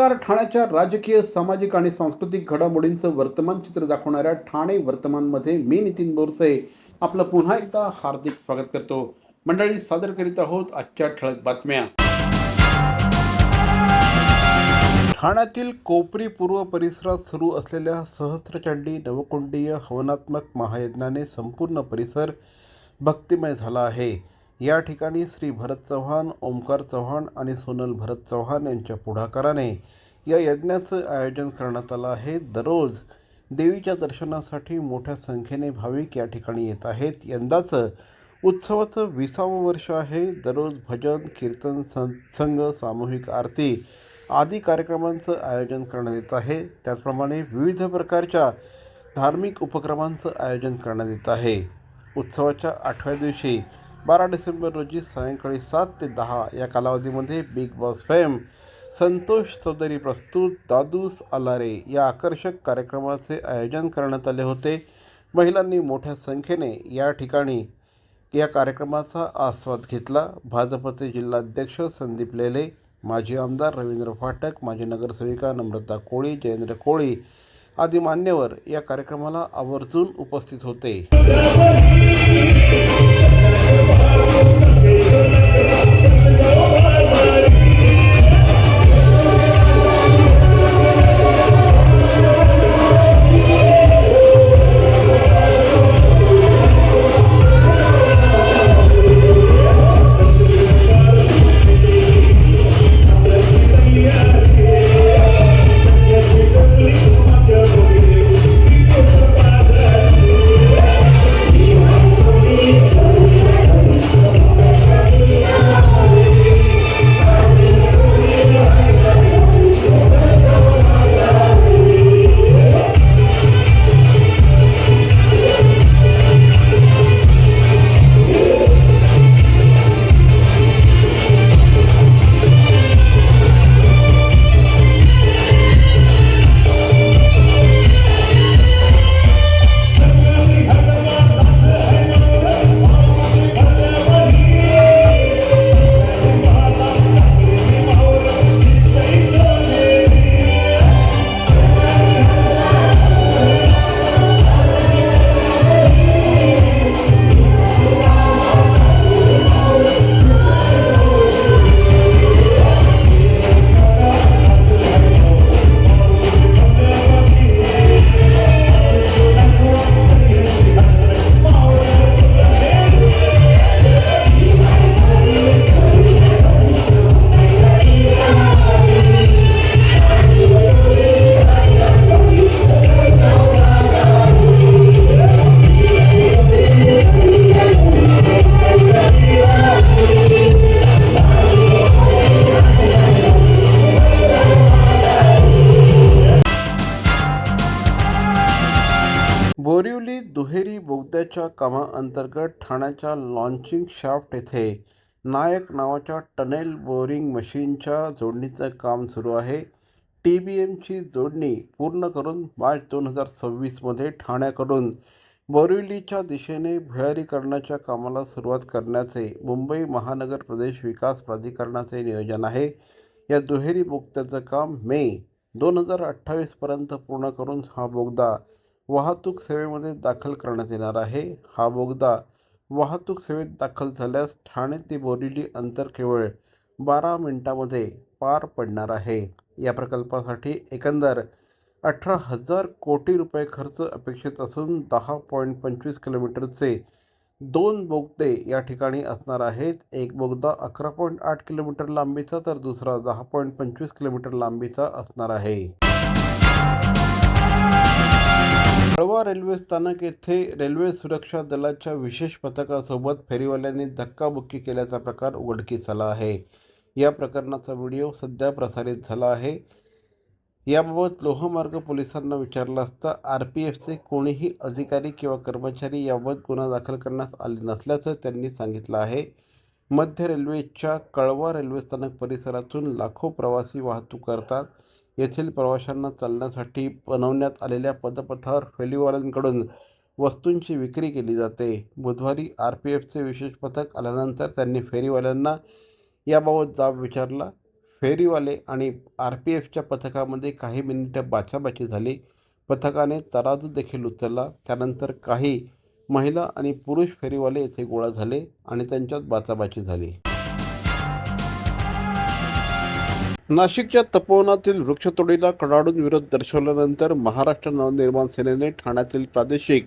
नमस्कार ठाण्याच्या राजकीय सामाजिक आणि सांस्कृतिक घडामोडींचं वर्तमान चित्र दाखवणाऱ्या ठाणे वर्तमानमध्ये मी नितीन बोरसे आपलं पुन्हा एकदा हार्दिक स्वागत करतो. मंडळी सादर करीत आहोत आजच्या ठळक बातम्या. ठाण्यातील कोपरी पूर्व परिसरात सुरू असलेल्या सहस्त्रचंडी नवकुंडीय हवनात्मक महायज्ञाने संपूर्ण परिसर भक्तिमय झाला आहे. या ठिकाणी श्री भरत चव्हाण ओमकार चव्हाण आणि सोनल भरत चव्हाण यांच्या पुढाकाराने या यज्ञाचं आयोजन करण्यात आलं आहे. दररोज देवीच्या दर्शनासाठी मोठ्या संख्येने भाविक या ठिकाणी येत आहेत. यंदाचं उत्सवाचं विसावं वर्ष आहे. दररोज भजन कीर्तन सं संघ सामूहिक आरती आदी कार्यक्रमांचं आयोजन करण्यात येत आहे. त्याचप्रमाणे विविध प्रकारच्या धार्मिक उपक्रमांचं आयोजन करण्यात येत आहे. उत्सवाच्या आठव्या दिवशी बारा डिसेंबर रोजी सायंकाळी सात ते दहा या कालावधीमध्ये Bigg Boss fame Santosh Chaudhari प्रस्तुत दादूस आलारे या आकर्षक कार्यक्रमाचे आयोजन करण्यात आले होते. महिलांनी मोठ्या संख्येने या ठिकाणी या कार्यक्रमाचा आस्वाद घेतला. भाजपचे जिल्हाध्यक्ष संदीप लेले माजी आमदार रवींद्र फाटक माजी नगरसेविका नम्रता कोळी जयेंद्र कोळी आदी मान्यवर या कार्यक्रमाला आवर्जून उपस्थित होते. बोरिवली अंतर्गत ठाण्याच्या लॉन्चिंग शाफ्ट येथे नायक नावाच्या टनेल बोरिंग मशीनच्या जोडणीचं काम सुरू आहे. टी बी एमची जोडणी पूर्ण करून मार्च दोन हजार सव्वीसमध्ये ठाण्याकडून बोरिवलीच्या दिशेने भुयारीकरणाच्या कामाला सुरुवात करण्याचे मुंबई महानगर प्रदेश विकास प्राधिकरणाचे नियोजन आहे. या दुहेरी बोगद्याचं काम मे दोन हजार अठ्ठावीसपर्यंत पूर्ण करून हा बोगदा वाहतूक सेवेमध्ये दाखल करण्यात येणार आहे. हा बोगदा वाहतूक सेवेत दाखल झाल्यास ठाणे ते बोरिवली अंतर केवळ बारा मिनिटामध्ये पार पडणार आहे. या प्रकल्पासाठी एकंदर अठरा हजार कोटी रुपये खर्च अपेक्षित असून दहा पॉईंट पंचवीस किलोमीटरचे दोन बोगदे या ठिकाणी असणार आहेत. एक बोगदा अकरा पॉईंट आठ किलोमीटर लांबीचा तर दुसरा दहा पॉईंट पंचवीस किलोमीटर लांबीचा असणार आहे. कळवा रेल्वे स्थानक येथे रेल्वे सुरक्षा दलाच्या विशेष पथकासोबत फेरीवाल्यांनी धक्काबुक्की केल्याचा प्रकार उघडकीस आला आहे. या प्रकरणाचा व्हिडिओ सध्या प्रसारित झाला आहे. याबाबत लोहमार्ग पोलिसांना विचारला असता आर पी एफचे कोणीही अधिकारी किंवा कर्मचारी याबाबत गुन्हा दाखल करण्यास आले नसल्याचं त्यांनी सांगितलं आहे. मध्य रेल्वेच्या कळवा रेल्वे स्थानक परिसरातून लाखो प्रवासी वाहतूक करतात. येथील प्रवाशांना चालण्यासाठी बनवण्यात आलेल्या पदपथावर फेरीवाल्यांकडून वस्तूंची विक्री केली जाते. बुधवारी आर पी एफचे विशेष पथक आल्यानंतर त्यांनी फेरीवाल्यांना याबाबत जाब विचारला. फेरीवाले आणि आर पी एफच्या पथकामध्ये काही मिनिटं बाचाबाची झाली. पथकाने तराजू देखील उचलला. त्यानंतर काही महिला आणि पुरुष फेरीवाले येथे गोळा झाले आणि त्यांच्यात बाचाबाची झाली. नाशिकच्या तपोवनातील वृक्षतोडीला कडाडून विरोध दर्शवल्यानंतर महाराष्ट्र नवनिर्माण सेनेने ठाण्यातील प्रादेशिक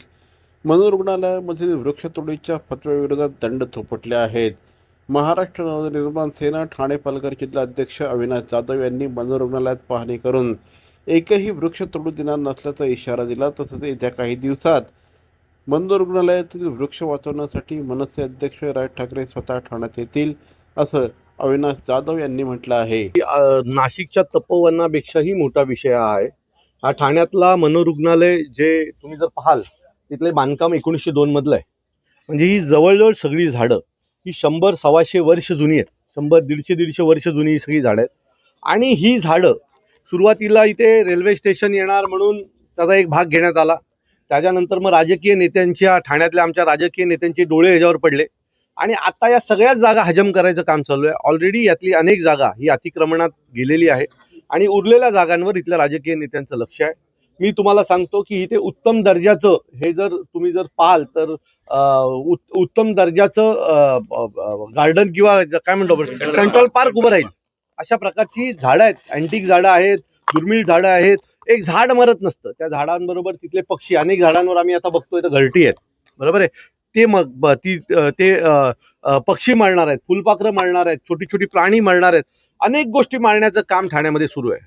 मनोरुग्णालयामधील वृक्षतोडीच्या फतव्याविरोधात दंड थोपटले आहेत. महाराष्ट्र नवनिर्माण सेना ठाणे पालघर जिल्हाध्यक्ष अविनाश जाधव यांनी मनोरुग्णालयात पाहणी करून एकही वृक्ष तोडू देणार नसल्याचा इशारा दिला. तसंच येत्या काही दिवसात मनोरुग्णालयातील वृक्ष वाचवण्यासाठी मनसे अध्यक्ष राज ठाकरे स्वतः ठाण्यात येतील असं अविनाश जाधव यांनी म्हटलं आहे. नाशिकच्या तपोवनापेक्षाही मोठा विषय आहे. हा ठाण्यातला मनोरुग्णालय जे तुम्ही जर पाहाल तिथले बांधकाम एकोणीसशे दोन मधलं आहे. म्हणजे ही जवळजवळ सगळी झाडं ही शंभर सव्वाशे वर्ष जुनी आहेत. शंभर दीडशे दीडशे वर्ष जुनी ही सगळी झाडं आहेत. आणि ही झाडं सुरुवातीला इथे रेल्वे स्टेशन येणार म्हणून त्याचा एक भाग घेण्यात आला. त्याच्यानंतर मग राजकीय नेत्यांच्या ठाण्यातल्या आमच्या राजकीय नेत्यांचे डोळे ह्याच्यावर पडले. आणि आता या सगळ्याच जागा हजम करायचं काम चालू आहे. ऑलरेडी यातली अनेक जागा ही अतिक्रमणात गेलेली आहे. आणि उरलेल्या जागांवर इथल्या राजकीय नेत्यांचं लक्ष आहे. मी तुम्हाला सांगतो की इथे उत्तम दर्जाचं हे जर तुम्ही जर पाहाल तर उत्तम दर्जाचं गार्डन किंवा काय म्हणतो सेंट्रल पार्क उभं राहील. अशा प्रकारची झाडं आहेत. अँटिक झाडं आहेत दुर्मिळ झाडं आहेत. एक झाड मरत नसतं. त्या झाडांबरोबर तिथले पक्षी अनेक झाडांवर आम्ही आता बघतोय तर घरटी आहेत. बरोबर आहे? ते मग ब- ती ते पक्षी मारणार आहेत फुलपाखरं मारणार आहेत छोटी छोटी प्राणी मारणार आहेत अनेक गोष्टी मारण्याचं काम ठाण्यामध्ये सुरू आहे.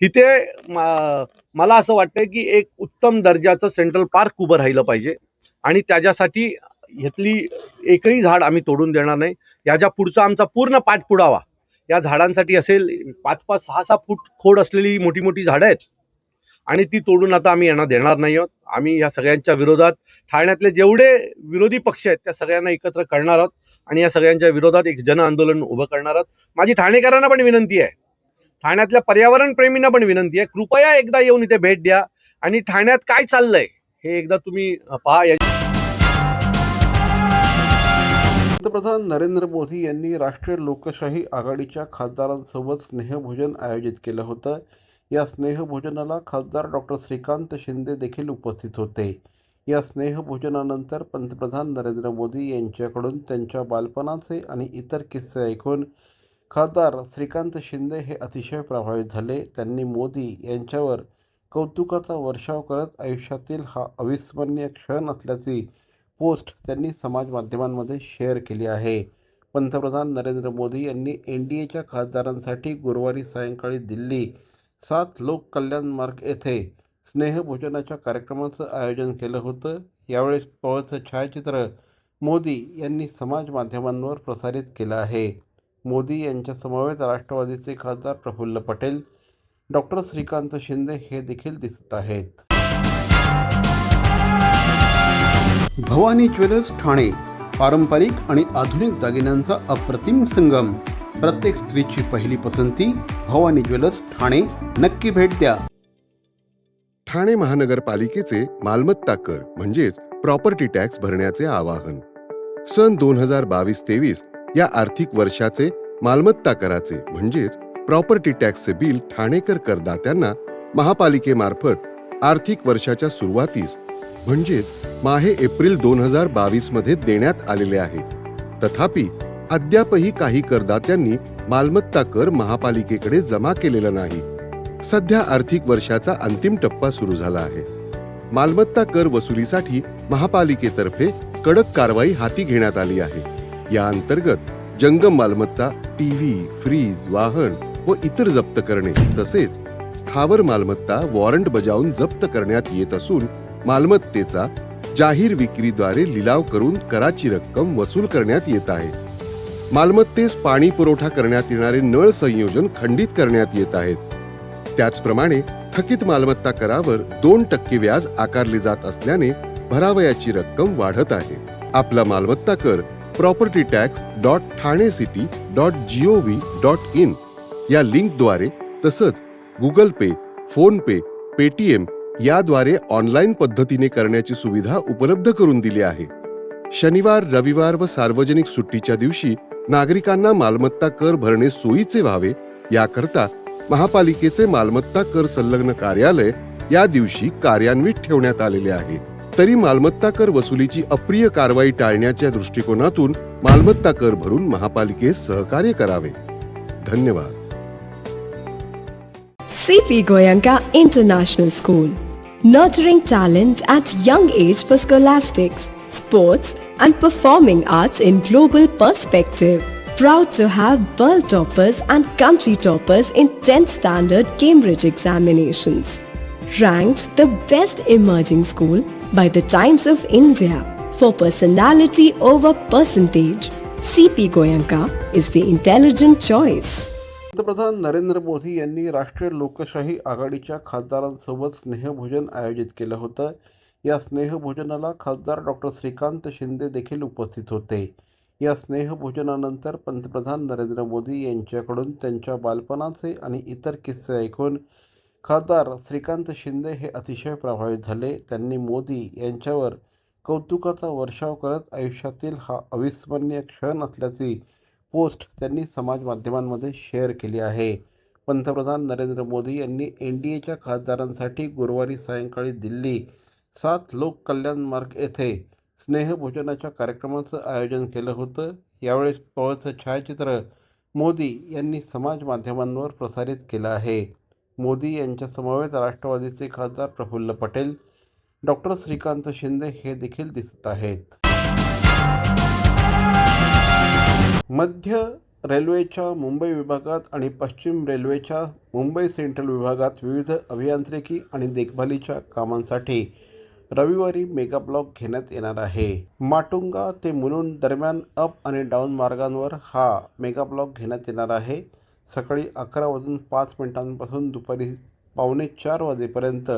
इथे म- मला असं वाटतं की एक उत्तम दर्जाचं सेंट्रल पार्क उभं राहिलं पाहिजे आणि त्याच्यासाठी ह्यातली एकही झाड आम्ही तोडून देणार नाही. याच्या पुढचा आमचा पूर्ण पाठपुरावा या झाडांसाठी असेल पाच पाच सहा सहा फूट खोड असलेली मोठी मोठी झाडं आहेत आणि ती तोडून आता आम्ही यांना देणार नाही आहोत. आम्ही या सगळ्यांच्या विरोधात ठाण्यातले जेवढे विरोधी पक्ष आहेत त्या सगळ्यांना एकत्र करणार आहोत आणि या सगळ्यांच्या विरोधात एक जन आंदोलन उभं करणार आहोत. माझी ठाणेकरांना पण विनंती आहे. ठाण्यातल्या पर्यावरण प्रेमींना पण विनंती आहे. कृपया एकदा येऊन इथे भेट द्या आणि ठाण्यात काय चाललंय हे एकदा तुम्ही पहा. या पंतप्रधान नरेंद्र मोदी यांनी राष्ट्रीय लोकशाही आघाडीच्या खासदारांसोबत स्नेहभोजन आयोजित केलं होतं. या स्नेहभोजनाला खासदार डॉक्टर श्रीकांत शिंदे देखील उपस्थित होते. या स्नेहभोजनानंतर पंतप्रधान नरेंद्र मोदी यांच्याकडून त्यांच्या बालपणाचे आणि इतर किस्से ऐकून खासदार श्रीकांत शिंदे हे अतिशय प्रभावित झाले. त्यांनी मोदी यांच्यावर कौतुकाचा वर्षाव करत आयुष्यातील हा अविस्मरणीय क्षण असल्याची पोस्ट त्यांनी समाज माध्यमांमध्ये शेअर केली आहे. पंतप्रधान नरेंद्र मोदी यांनी एन डी एच्या खासदारांसाठी गुरुवारी सायंकाळी दिल्ली सात लोक कल्याण मार्ग येथे स्नेहभोजनाच्या कार्यक्रमाचं आयोजन केलं होतं. यावेळेस पवळचं छायाचित्र मोदी यांनी समाज माध्यमांवर प्रसारित केलं आहे. मोदी यांच्या समवेत राष्ट्रवादीचे खासदार प्रफुल्ल पटेल डॉक्टर श्रीकांत शिंदे हे देखील दिसत आहेत. भवानी ज्वेलर्स ठाणे पारंपरिक आणि आधुनिक दागिन्यांचा अप्रतिम संगम. प्रत्येक स्त्रीची पहिली पसंती भवानी ज्वेलर्स ठाणे. नक्की भेट द्या. ठाणे महानगरपालिकेचे मालमत्ता कर म्हणजेच प्रॉपर्टी टॅक्स भरण्याचे आवाहन. सन दोन हजार बावीस तेवीस या आर्थिक वर्षाचे मालमत्ता कराचे म्हणजेच प्रॉपर्टी टॅक्सचे बिल ठाणेकर करदात्यांना महापालिकेमार्फत आर्थिक वर्षाच्या सुरुवातीस म्हणजेच माहे एप्रिल दोन हजार बावीसमध्ये देण्यात आलेले आहे. तथापि अद्यापही काही करदात्यांनी मालमत्ता कर महापालिकेकडे जमा केलेला नाही. सध्या आर्थिक वर्षाचा अंतिम टप्पा सुरू झाला आहे. मालमत्ता कर वसुलीसाठी महापालिकेतर्फे कडक कारवाई हाती घेण्यात आली आहे. या अंतर्गत जंगम मालमत्ता टीव्ही फ्रीज वाहन व इतर जप्त करणे तसेच स्थावर मालमत्ता वॉरंट बजावून जप्त करण्यात येत असून मालमत्तेचा जाहीर विक्रीद्वारे लिलाव करून कराची रक्कम वसूल करण्यात येत आहे. मालमत्तेस पाणी पुरवठा करण्यात येणारे नळ संयोजन खंडित करण्यात येत आहेत. त्याचप्रमाणे थकीत मालमत्ता करावर दोन टक्के व्याज आकारले जात असल्याने भरावयाची रक्कम वाढत आहे. आपला मालमत्ता कर property tax dot Thane city dot GOV dot in या लिंकद्वारे तसंच Google pay phone pay Paytm याद्वारे ऑनलाईन पद्धतीने करण्याची सुविधा उपलब्ध करून दिली आहे. शनिवार रविवार व सार्वजनिक सुट्टीच्या दिवशी नागरिकांना मालमत्ता कर भरणे सोयीचे व्हावे याकरता महापालिकेचे मालमत्ता कर संलग्न कार्यालय या दिवशी कार्यान्वित ठेवण्यात आलेले आहे. तरी मालमत्ता कर वसुलीची अप्रिय कारवाई टाळण्याच्या दृष्टिकोनातून मालमत्ता कर भरून महापालिकेस सहकार्य करावे. धन्यवाद. CP Goenka international school nurturing talent at young age for scholastics sports and performing arts in global perspective. Proud to have world toppers and country toppers in 10th standard Cambridge examinations. Ranked the best emerging school by the Times of India for personality over percentage. CP Goyanka is the intelligent choice. पंतप्रधान नरेंद्र मोदी यांनी राष्ट्रीय लोकशाही आघाडीच्या खासदारांसोबत स्नेहभोजन आयोजित केलं होतं या स्नेहभोजनाला खासदार डॉक्टर श्रीकांत शिंदे देखील उपस्थित होते. या स्नेहभोजनानंतर पंतप्रधान नरेंद्र मोदी यांच्याकडून त्यांच्या बालपणाचे आणि इतर किस्से ऐकून खासदार श्रीकांत शिंदे हे अतिशय प्रभावित झाले. त्यांनी मोदी यांच्यावर कौतुकाचा वर्षाव करत आयुष्यातील हा अविस्मरणीय क्षण असल्याची पोस्ट त्यांनी समाज माध्यमांमध्ये शेअर केली आहे. पंतप्रधान नरेंद्र मोदी यांनी एन डी एच्या खासदारांसाठी गुरुवारी सायंकाळी दिल्ली सात लोक कल्याण मार्ग येथे स्नेहभोजनाच्या कार्यक्रमाचं आयोजन केलं होतं. यावेळेस पवळचं छायाचित्र मोदी यांनी समाज माध्यमांवर प्रसारित केलं आहे. मोदी यांच्या समवेत राष्ट्रवादीचे खासदार प्रफुल्ल पटेल डॉक्टर श्रीकांत शिंदे हे देखील दिसत आहेत. मध्य रेल्वेच्या मुंबई विभागात आणि पश्चिम रेल्वेच्या मुंबई सेंट्रल विभागात विविध अभियांत्रिकी आणि देखभालीच्या कामांसाठी रविवारी मेगा ब्लॉक घेण्यात येणार आहे. माटुंगा ते मुलुंड दरम्यान अप आणि डाऊन मार्गांवर हा मेगा ब्लॉक घेण्यात येणार आहे. सकाळी अकरा वाजून पाच मिनिटांपासून दुपारी पावणे चार वाजेपर्यंत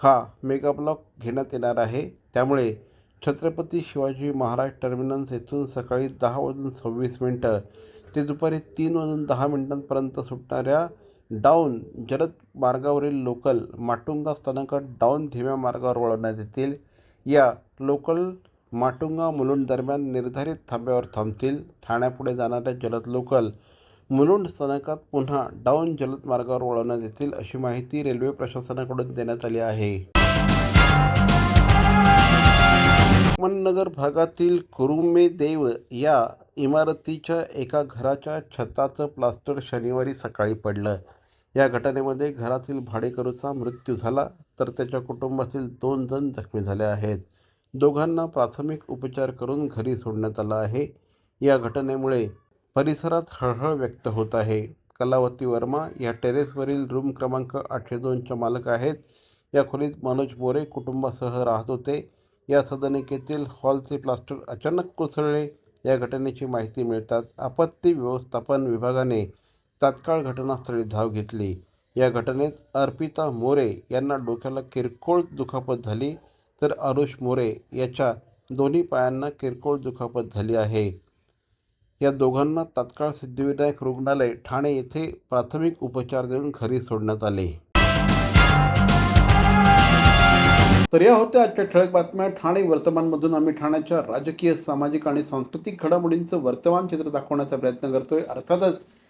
हा मेगा ब्लॉक घेण्यात येणार आहे. त्यामुळे छत्रपती शिवाजी महाराज टर्मिनस येथून सकाळी दहा वाजून सव्वीस मिनटं ते दुपारी तीन वाजून दहा मिनिटांपर्यंत सुटणाऱ्या डाऊन जलद मार्गावरील लोकल माटुंगा स्थानकात डाऊन धीम्या मार्गावर वळवण्यात येतील. या लोकल माटुंगा मुलुंड दरम्यान निर्धारित थांब्यावर थांबतील. ठाण्यापुढे जाणाऱ्या जलद लोकल मुलुंड स्थानकात पुन्हा डाऊन जलद मार्गावर वळवण्यात येतील अशी माहिती रेल्वे प्रशासनाकडून देण्यात आली आहे. मननगर भागातील कुरुमे देव या इमारतीच्या एका घराच्या छताचं प्लास्टर शनिवारी सकाळी पडलं. या घटनेमध्ये घरातील भाडेकरूचा मृत्यू झाला तर त्याच्या कुटुंबातील दोन जण जखमी झाले आहेत. दोघांना प्राथमिक उपचार करून घरी सोडण्यात आलं आहे. या घटनेमुळे परिसरात हळहळ व्यक्त होत आहे. कलावती वर्मा या टेरेसवरील रूम क्रमांक आठशे दोनच्या मालक आहेत. या खोलीत मनोज बोरे कुटुंबासह राहत होते. या सदनिकेतील हॉलचे प्लास्टर अचानक कोसळले. या घटनेची माहिती मिळताच आपत्ती व्यवस्थापन विभागाने तात्काळ घटनास्थळी धाव घेतली. या घटनेत अर्पिता मोरे यांना डोक्याला किरकोळ दुखापत झाली तर आरुष मोरे याच्या दोन्ही पायांना किरकोळ दुखापत झाली आहे. या दोघांना तात्काळ सिद्धिविनायक रुग्णालय ठाणे येथे प्राथमिक उपचार देऊन घरी सोडण्यात आले. तर या होत्या आजच्या ठळक बातम्या. ठाणे वर्तमानमधून आम्ही ठाण्याच्या राजकीय सामाजिक आणि सांस्कृतिक घडामोडींचं वर्तमान चित्र दाखवण्याचा प्रयत्न करतोय. अर्थातच